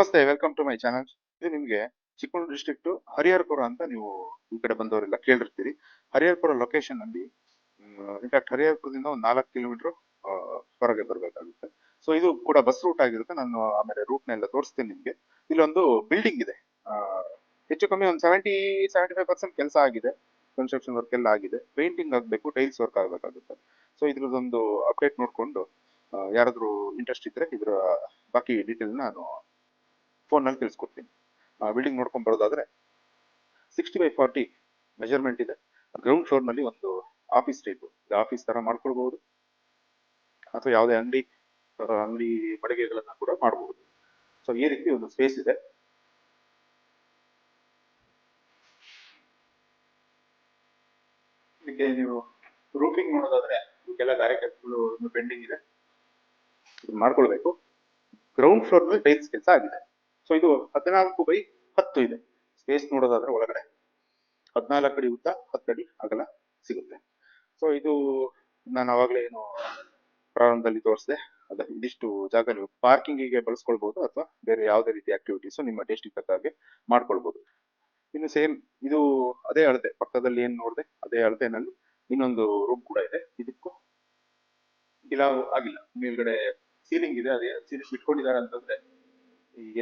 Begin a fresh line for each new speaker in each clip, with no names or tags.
ನಮಸ್ತೆ welcome to my channel ಇದು ನಿಮಗೆ ಚಿಕ್ಕಮಗಳೂರು ಡಿಸ್ಟ್ರಿಕ್ಟ್ ಹರಿಹರಪುರ ಅಂತ ನೀವು ಈ ಕಡೆ ಬಂದವರೆಲ್ಲ ಕೇಳಿರ್ತೀರಿ. ಹರಿಹರಪುರ ಲೊಕೇಶನ್ ಅಲ್ಲಿ ಇನ್ಫ್ಯಾಕ್ಟ್ ಹರಿಹರಪುರದಿಂದ ಒಂದು ನಾಲ್ಕು ಕಿಲೋಮೀಟರ್ ಹೊರಗೆ ಬರಬೇಕಾಗುತ್ತೆ. ಸೊ ಇದು ಕೂಡ ಬಸ್ ರೂಟ್ ಆಗಿರುತ್ತೆ. ನಾನು ಆಮೇಲೆ ರೂಟ್ನೆಲ್ಲ ತೋರಿಸ್ತೀನಿ ನಿಮಗೆ. ಇಲ್ಲೊಂದು ಬಿಲ್ಡಿಂಗ್ ಇದೆ. ಹೆಚ್ಚು ಕಮ್ಮಿ ಒಂದು ಸೆವೆಂಟಿ ಸೆವೆಂಟಿ ಫೈವ್ ಪರ್ಸೆಂಟ್ ಕೆಲಸ ಆಗಿದೆ. ಕನ್ಸ್ಟ್ರಕ್ಷನ್ ವರ್ಕ್ ಎಲ್ಲ ಆಗಿದೆ. ಪೇಂಟಿಂಗ್ ಆಗಬೇಕು ಟೈಲ್ಸ್ ವರ್ಕ್ ಆಗಬೇಕಾಗುತ್ತೆ. ಸೊ ಇದ್ರದ್ದೊಂದು ಅಪ್ಡೇಟ್ ನೋಡಿಕೊಂಡು ಯಾರಾದರೂ ಇಂಟ್ರೆಸ್ಟ್ ಇದ್ರೆ ಇದರ ಬಾಕಿ ಡೀಟೇಲ್ ನಾನು ಫೋನಲ್ಲಿ ತಿಳಿಸ್ಕೊಡ್ತೀನಿ. ಬಿಲ್ಡಿಂಗ್ ನೋಡ್ಕೊಂಡು ಬರೋದಾದ್ರೆ ಸಿಕ್ಸ್ಟಿ ಬೈ ಫಾರ್ಟಿ ಮೆಜರ್ಮೆಂಟ್ ಇದೆ. ಗ್ರೌಂಡ್ ಫ್ಲೋರ್ನಲ್ಲಿ ಒಂದು ಆಫೀಸ್ ಟೈಪ್ ಆಫೀಸ್ ತರ ಮಾಡ್ಕೊಳ್ಬಹುದು. ಅಥವಾ ಯಾವುದೇ ಅಂಗಡಿ ಅಂಗಡಿ ಮಳಿಗೆಗಳನ್ನ ಕೂಡ ಮಾಡಬಹುದು. ಸೊ ಈ ರೀತಿ ಒಂದು ಸ್ಪೇಸ್ ಇದೆ. ಇದಕ್ಕೆ ನೀವು ರೂಪಿಂಗ್ ನೋಡೋದಾದ್ರೆ ಕೆಲ ಕಾರ್ಯಕರ್ತರು ಪೆಂಡಿಂಗ್ ಇದೆ. ಇದು ಮಾಡ್ಕೊಳ್ಬೇಕು. ಗ್ರೌಂಡ್ ಫ್ಲೋರ್ನಲ್ಲಿ ಟೈಲ್ಸ್ ಕೆಲಸ ಆಗಿದೆ. ಸೊ ಇದು ಹದಿನಾಲ್ಕು ಬೈ ಹತ್ತು ಇದೆ. ಸ್ಪೇಸ್ ನೋಡೋದಾದ್ರೆ ಒಳಗಡೆ. ಹದಿನಾಲ್ಕು ಅಡಿ ಉದ್ದ ಹತ್ತು ಅಡಿ ಅಗಲ ಸಿಗುತ್ತೆ. ಸೊ ಇದು ನಾನು ಅವಾಗಲೇ ಏನು ಪ್ರಾರಂಭದಲ್ಲಿ ತೋರಿಸಿದೆ. ಅದ ಇದಿಷ್ಟು ಜಾಗ ನೀವು ಪಾರ್ಕಿಂಗಿಗೆ ಬಳಸ್ಕೊಳ್ಬಹುದು ಅಥವಾ ಬೇರೆ ಯಾವುದೇ ರೀತಿ ಆಕ್ಟಿವಿಟೀಸ್ ನಿಮ್ಮ ಟೇಸ್ಟಿಗೆ ತಕ್ಕ ಹಾಗೆ ಮಾಡ್ಕೊಳ್ಬಹುದು ಇನ್ನು ಸೇಮ್ ಇದು ಅದೇ ಅಳತೆ. ಪಕ್ಕದಲ್ಲಿ ಏನ್ ನೋಡಿದೆ? ಅದೇ ಅಳತೆನಲ್ಲಿ ಇನ್ನೊಂದು ರೂಮ್ ಕೂಡ ಇದೆ. ಇದಕ್ಕೂ ಇಲ್ಲ, ಆಗಿಲ್ಲ. ಮೇಲ್ಗಡೆ ಸೀಲಿಂಗ್ ಇದೆ. ಅದೇ ಸೀಲಿಂಗ್ ಬಿಟ್ಕೊಂಡಿದ್ದಾರೆ ಅಂತಂದ್ರೆ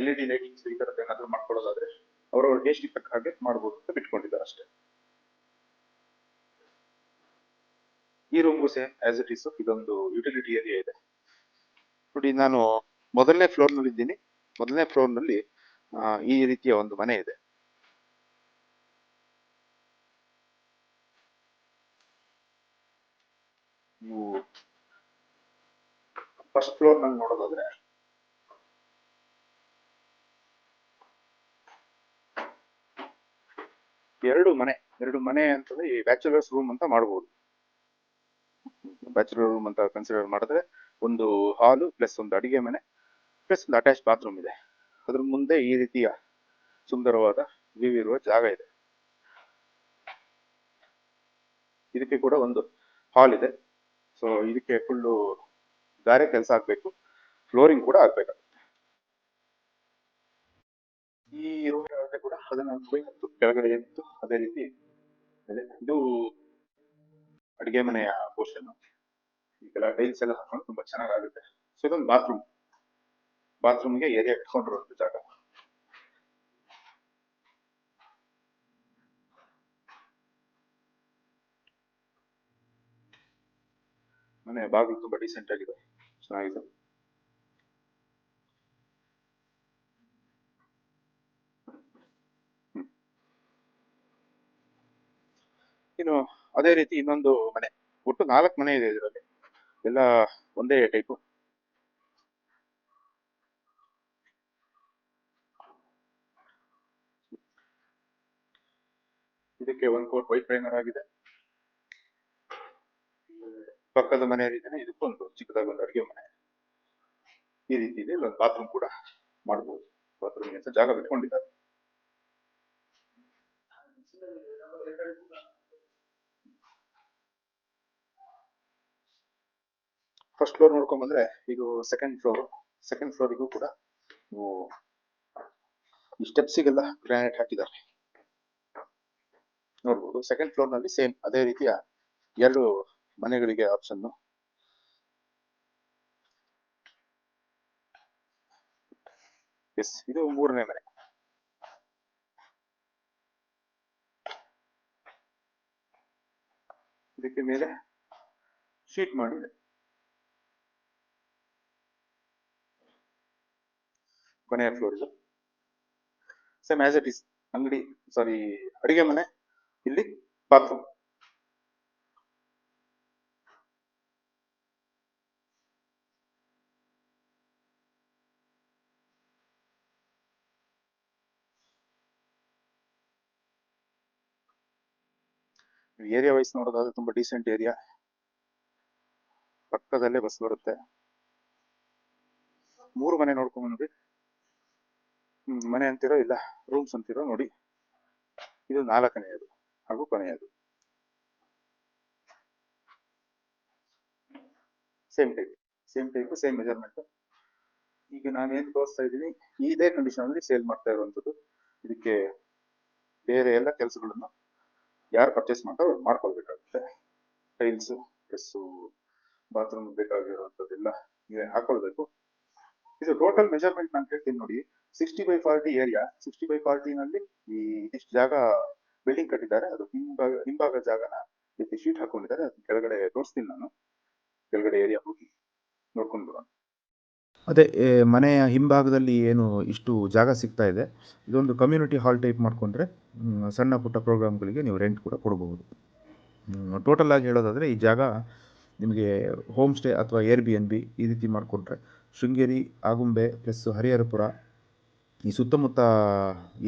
ಎಲ್ ಇ ಡಿ ಲೈಟಿಂಗ್ಸ್ ಈ ಥರದ್ದು ಏನಾದ್ರು ಮಾಡ್ಕೊಳ್ಳೋದಾದ್ರೆ ಅವರವ್ರ ಟೇಸ್ಟಿಗೆ ತಕ್ಕ ಹಾಗೆ ಮಾಡ್ಬೋದು ಅಂತ ಬಿಟ್ಕೊಂಡಿದ್ದಾರೆ ಅಷ್ಟೇ. ಈ ರೂಮ್ಗೂ ಸೇಮ್ ಆಸ್ ಇಟ್ ಇಸ್ ಇದೊಂದು ಯುಟಿಲಿಟಿ ಏರಿಯಾ ಇದೆ. ನೋಡಿ, ನಾನು ಮೊದಲನೇ ಫ್ಲೋರ್ನಲ್ಲಿ ಇದ್ದೀನಿ. ಮೊದಲನೇ ಫ್ಲೋರ್ನಲ್ಲಿ ಈ ರೀತಿಯ ಒಂದು ಮನೆ ಇದೆ. ಫಸ್ಟ್ ಫ್ಲೋರ್ನಲ್ಲಿ ನೋಡೋದಾದ್ರೆ ಎರಡು ಮನೆ ಎರಡು ಮನೆ ಅಂತಂದ್ರೆ ಈ ಬ್ಯಾಚುಲರ್ಸ್ ರೂಮ್ ಅಂತ ಮಾಡಬಹುದು ಬ್ಯಾಚುಲರ್ ರೂಮ್ ಅಂತ ಕನ್ಸಿಡರ್ ಮಾಡಿದ್ರೆ ಒಂದು ಹಾಲು ಪ್ಲಸ್ ಒಂದು ಅಡಿಗೆ ಮನೆ ಪ್ಲಸ್ ಒಂದು ಅಟ್ಯಾಚ್ ಬಾತ್ರೂಮ್ ಇದೆ. ಅದ್ರ ಮುಂದೆ ಈ ರೀತಿಯ ಸುಂದರವಾದ ವ್ಯೂ ಇರುವ ಜಾಗ ಇದೆ. ಇದಕ್ಕೆ ಕೂಡ ಒಂದು ಹಾಲ್ ಇದೆ. ಸೊ ಇದಕ್ಕೆ ಫುಲ್ಲು ಗಾರೆ ಕೆಲಸ ಆಗ್ಬೇಕು. ಫ್ಲೋರಿಂಗ್ ಕೂಡ ಆಗ್ಬೇಕಾಗುತ್ತೆ. ಈ ಹತ್ತು ಕೆಳಗಡೆ ಎತ್ತು ಅದೇ ರೀತಿ ಇದೆ ಅಡಿಗೆ ಮನೆಯ ಪೋರ್ಷನ್ ಈಗೆಲ್ಲ ಟೈಲ್ಸ್ ಎಲ್ಲ ಹಾಕೊಂಡು ತುಂಬಾ ಚೆನ್ನಾಗಾಗುತ್ತೆ. ಸೊ ಇದೊಂದು ಬಾತ್ರೂಮ್ ಬಾತ್ರೂಮ್ಗೆ ಏರಿಯಾ ಇಟ್ಕೊಂಡಿರೋದು ಜಾಗ. ಮನೆ ಬಾಗಿಲು ತುಂಬಾ ಡಿಸೆಂಟ್ ಆಗಿದೆ. ಚೆನ್ನಾಗಿದೆ. ಇನ್ನು ಅದೇ ರೀತಿ ಇನ್ನೊಂದು ಮನೆ. ಒಟ್ಟು ನಾಲ್ಕು ಮನೆ ಇದೆ ಇದರಲ್ಲಿ. ಎಲ್ಲ ಒಂದೇ ಟೈಪು ಇದಕ್ಕೆ ಒಂದು ಕೋಟ್ ವೈಟ್ ಪ್ರೈಮರ್ ಆಗಿದೆ. ಪಕ್ಕದ ಮನೆ ರೀತಿನೇ ಇದಕ್ಕೊಂದು ಚಿಕ್ಕದಾಗಿ ಒಂದು ಅಡುಗೆ ಮನೆ. ಈ ರೀತಿ ಇದೆ ಒಂದು ಬಾತ್ರೂಮ್ ಕೂಡ ಮಾಡಬಹುದು ಬಾತ್ರೂಮ್ ಜಾಗ ಬಿಟ್ಕೊಂಡಿದ್ದಾರೆ. ಫಸ್ಟ್ ಫ್ಲೋರ್ ನೋಡ್ಕೊಂಡ್ ಬಂದ್ರೆ ಇದು ಸೆಕೆಂಡ್ ಫ್ಲೋರ್ ಸೆಕೆಂಡ್ ಫ್ಲೋರಿಗೂ ಕೂಡ ಈ ಸ್ಟೆಪ್ಸಿಗೆಲ್ಲ ಗ್ರಾನೈಟ್ ಹಾಕಿದ್ದಾರೆ. ನೋಡ್ಬೋದು ಸೆಕೆಂಡ್ ಫ್ಲೋರ್ನಲ್ಲಿ ಸೇಮ್ ಅದೇ ರೀತಿಯ ಎರಡು ಮನೆಗಳಿಗೆ ಆಪ್ಷನ್ ಎಸ್ ಇದು ಮೂರನೇ ಮನೆ. ಇದಕ್ಕೆ ಮೇಲೆ ಶೀಟ್ ಮಾಡಿದೆ. ಕೊನೆಯ ಫ್ಲೋರ್ ಇದು ಸೇಮ್ ಆಸ್ ಇಟ್ ಇಸ್ ಅಂಗಡಿ ಸಾರಿ ಅಡಿಗೆ ಮನೆ, ಇಲ್ಲಿ ಬಾತ್ರೂಮ್ ಏರಿಯಾ ವೈಸ್ ನೋಡೋದಾದ್ರೆ ತುಂಬಾ ಡೀಸೆಂಟ್ ಏರಿಯಾ ಪಕ್ಕದಲ್ಲೇ ಬಸ್ ಬರುತ್ತೆ. ಮೂರು ಮನೆ ನೋಡ್ಕೊಂಡ್ ಬಂದ್ರಿ ಹ್ಮ್ ಮನೆ ಅಂತಿರೋ ಇಲ್ಲ ರೂಮ್ಸ್ ಅಂತಿರೋ ನೋಡಿ. ಇದು ನಾಲ್ಕನೆಯದು ಹಾಗೂ ಕೊನೆಯದು. Same type same type same measurement ಈಗ ನಾನು ಏನ್ ತೋರಿಸ್ತಾ ಇದ್ದೀನಿ, ಇದೇ ಕಂಡೀಷನ್ ಅಲ್ಲಿ ಸೇಲ್ ಮಾಡ್ತಾ ಇರುವಂತದ್ದು ಇದಕ್ಕೆ ಬೇರೆ ಎಲ್ಲ ಕೆಲಸಗಳನ್ನು ಯಾರು ಪರ್ಚೇಸ್ ಮಾಡ್ತಾರೋ ಮಾಡ್ಕೊಳ್ಬೇಕಾಗುತ್ತೆ. ಟೈಲ್ಸ್ ಪ್ಲಸ್ ಬಾತ್ರೂಮ್ ಬೇಕಾಗಿರುವಂತದ್ದೆಲ್ಲ ಇದೆ ಹಾಕೊಳ್ಬೇಕು. ಇದು ಟೋಟಲ್ ಮೆಜರ್ಮೆಂಟ್ ನಾನು ಹೇಳ್ತೀನಿ ನೋಡಿ. Sixty by forty area sixty by forty ನಲ್ಲಿ ಈ ಇಷ್ಟು ಜಾಗ ಬಿಲ್ಡಿಂಗ್ ಕಟ್ಟಿದ್ದಾರೆ. ಅದು ಹಿಂಭಾಗ ಹಿಂಭಾಗ ಜಾಗನ ಇಲ್ಲಿ ಶೀಟ್ ಹಾಕೊಂಡಿದ್ದಾರೆ. ಅದು ಕೆಳಗಡೆ ತೋರಿಸ್ತೀನಿ ನಾನು. ಕೆಳಗಡೆ ಏರಿಯಾ ಹೋಗಿ ನೋಡ್ಕೊಂಡು ಬರೋಣ.
ಅದೇ ಮನೆಯ ಹಿಂಭಾಗದಲ್ಲಿ ಏನು ಇಷ್ಟು ಜಾಗ ಸಿಗ್ತಾ ಇದೆ. ಇದೊಂದು ಕಮ್ಯುನಿಟಿ ಹಾಲ್ ಟೈಪ್ ಮಾಡಿಕೊಂಡ್ರೆ ಸಣ್ಣ ಪುಟ್ಟ ಪ್ರೋಗ್ರಾಮ್ಗಳಿಗೆ ನೀವು ರೆಂಟ್ ಕೂಡ ಕೊಡಬಹುದು ಟೋಟಲ್ ಆಗಿ ಹೇಳೋದಾದರೆ ಈ ಜಾಗ ನಿಮಗೆ ಹೋಮ್ ಸ್ಟೇ ಅಥವಾ ಏರ್ ಬಿ ಎನ್ ಬಿ ಈ ರೀತಿ ಮಾಡಿಕೊಂಡ್ರೆ, ಶೃಂಗೇರಿ, ಆಗುಂಬೆ ಪ್ಲಸ್ ಹರಿಹರಪುರ ಈ ಸುತ್ತಮುತ್ತ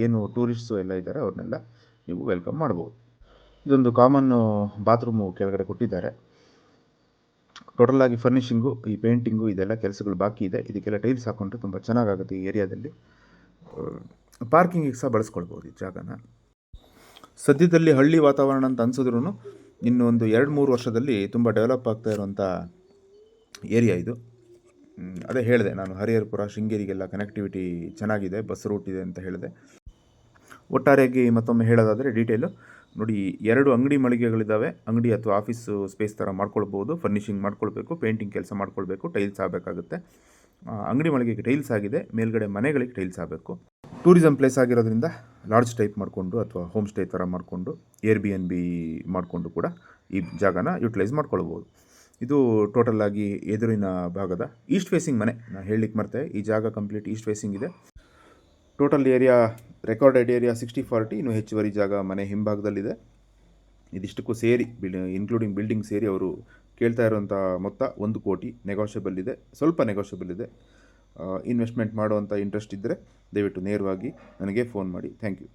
ಏನು ಟೂರಿಸ್ಟ್ಸು ಎಲ್ಲ ಇದ್ದಾರೆ, ಅವ್ರನ್ನೆಲ್ಲ ನೀವು ವೆಲ್ಕಮ್ ಮಾಡ್ಬೋದು. ಇದೊಂದು ಕಾಮನ್ನು ಬಾತ್ರೂಮು ಕೆಳಗಡೆ ಕೊಟ್ಟಿದ್ದಾರೆ. ಟೋಟಲ್ ಆಗಿ ಫರ್ನಿಷಿಂಗು ಈ ಪೇಂಟಿಂಗು ಇದೆಲ್ಲ ಕೆಲಸಗಳು ಬಾಕಿ ಇದೆ. ಇದಕ್ಕೆಲ್ಲ ಟೈಲ್ಸ್ ಹಾಕೊಂಡ್ರೆ ತುಂಬ ಚೆನ್ನಾಗಾಗುತ್ತೆ ಈ ಏರಿಯಾದಲ್ಲಿ ಪಾರ್ಕಿಂಗಿಗೆ ಸಹ ಬಳಸ್ಕೊಳ್ಬೋದು ಈ ಜಾಗನ. ಸದ್ಯದಲ್ಲಿ ಹಳ್ಳಿ ವಾತಾವರಣ ಅಂತ ಅನ್ಸಿದ್ರು ಇನ್ನೊಂದು ಎರಡು ಮೂರು ವರ್ಷದಲ್ಲಿ ತುಂಬ ಡೆವಲಪ್ ಆಗ್ತಾ ಇರುವಂಥ ಏರಿಯಾ ಇದು. ಅದೇ ಹೇಳಿದೆ, ನಾನು ಹರಿಹರಪುರ, ಶೃಂಗೇರಿಗೆಲ್ಲ ಕನೆಕ್ಟಿವಿಟಿ ಚೆನ್ನಾಗಿದೆ ಬಸ್ ರೂಟ್ ಇದೆ ಅಂತ ಹೇಳಿದೆ. ಒಟ್ಟಾರೆಯಾಗಿ ಮತ್ತೊಮ್ಮೆ ಹೇಳೋದಾದರೆ ಡೀಟೇಲು ನೋಡಿ, ಎರಡು ಅಂಗಡಿ ಮಳಿಗೆಗಳಿದ್ದಾವೆ ಅಂಗಡಿ ಅಥವಾ ಆಫೀಸು ಸ್ಪೇಸ್ ಥರ ಮಾಡ್ಕೊಳ್ಬೋದು ಫರ್ನಿಷಿಂಗ್ ಮಾಡ್ಕೊಳ್ಬೇಕು ಪೇಂಟಿಂಗ್ ಕೆಲಸ ಮಾಡ್ಕೊಳ್ಬೇಕು ಟೈಲ್ಸ್ ಆಗಬೇಕಾಗುತ್ತೆ. ಅಂಗಡಿ ಮಳಿಗೆಗೆ ಟೈಲ್ಸ್ ಆಗಿದೆ, ಮೇಲ್ಗಡೆ ಮನೆಗಳಿಗೆ ಟೈಲ್ಸ್ ಆಗಬೇಕು. ಟೂರಿಸಂ ಪ್ಲೇಸ್ ಆಗಿರೋದ್ರಿಂದ ಲಾಡ್ಜ್ ಟೈಪ್ ಮಾಡಿಕೊಂಡು ಅಥವಾ ಹೋಮ್ ಸ್ಟೇ ಥರ ಮಾಡಿಕೊಂಡು ಏರ್ ಬಿ ಎನ್ ಬಿ ಮಾಡಿಕೊಂಡು ಕೂಡ ಈ ಜಾಗನ ಯುಟಿಲೈಸ್ ಮಾಡ್ಕೊಳ್ಬೋದು. ಇದು ಟೋಟಲ್ ಆಗಿ ಎದುರಿನ ಭಾಗದ ಈಸ್ಟ್ ಫೇಸಿಂಗ್ ಮನೆ. ನಾನು ಹೇಳಲಿಕ್ಕೆ ಮರ್ತೆ, ಈ ಜಾಗ ಕಂಪ್ಲೀಟ್ ಈಸ್ಟ್ ಫೇಸಿಂಗ್ ಇದೆ. Total area recorded area sixty forty ಇನ್ನು ಹೆಚ್ಚುವರಿ ಜಾಗ ಮನೆ ಹಿಂಭಾಗದಲ್ಲಿದೆ. ಇದಿಷ್ಟಕ್ಕೂ ಸೇರಿ ಇನ್ಕ್ಲೂಡಿಂಗ್ ಬಿಲ್ಡಿಂಗ್ ಸೇರಿ ಅವರು ಕೇಳ್ತಾ ಇರುವಂಥ ಮೊತ್ತ ಒಂದು ಕೋಟಿ ನೆಗೋಷಿಯಬಲ್ ಇದೆ, ಸ್ವಲ್ಪ ನೆಗೋಷಿಯಬಲ್ ಇದೆ. ಇನ್ವೆಸ್ಟ್ಮೆಂಟ್ ಮಾಡುವಂಥ ಇಂಟ್ರೆಸ್ಟ್ ಇದ್ದರೆ ದಯವಿಟ್ಟು ನೇರವಾಗಿ ನನಗೆ ಫೋನ್ ಮಾಡಿ. Thank you